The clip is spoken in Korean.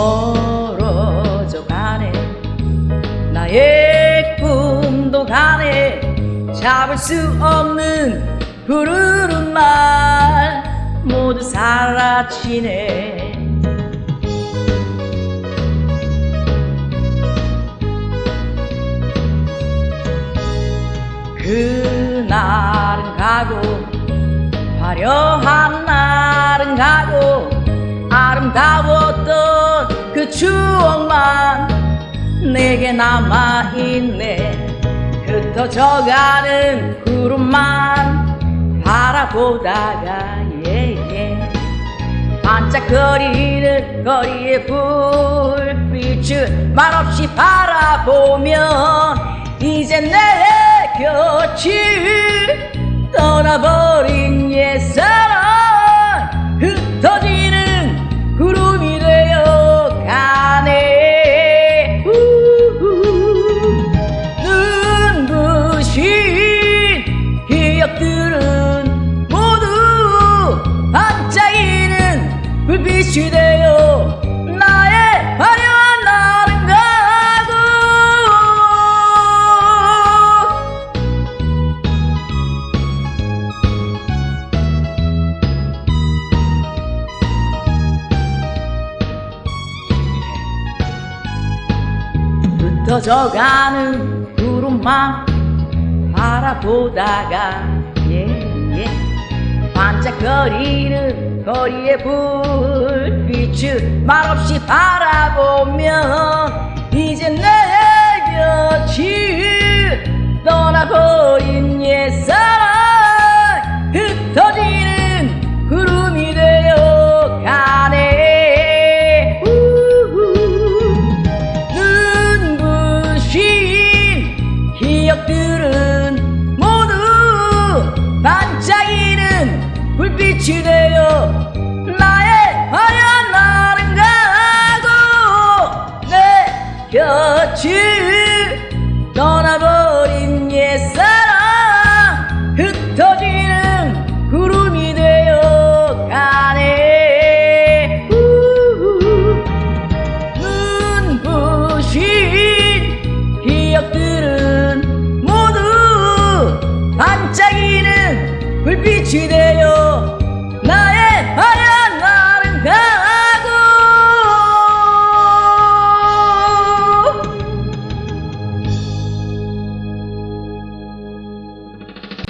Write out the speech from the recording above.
멀어져 가네. 나의 꿈도 가네. 잡을 수 없는 푸르른 말 모두 사라지네. 그날은 가고 화려한 날은 가고 아름다운 그 추억만 내게 남아있네. 흩어져가는 구름만 바라보다가 예예. 반짝거리는 거리의 불빛을 말없이 바라보면 이제 내 되어 나의 화려한 날은 가고. 흩어져가는 구름만 바라보다가 예예. 반짝거리는 거리의 불 빛을 말없이 바라보면 이제 내 곁을 떠나버린 옛사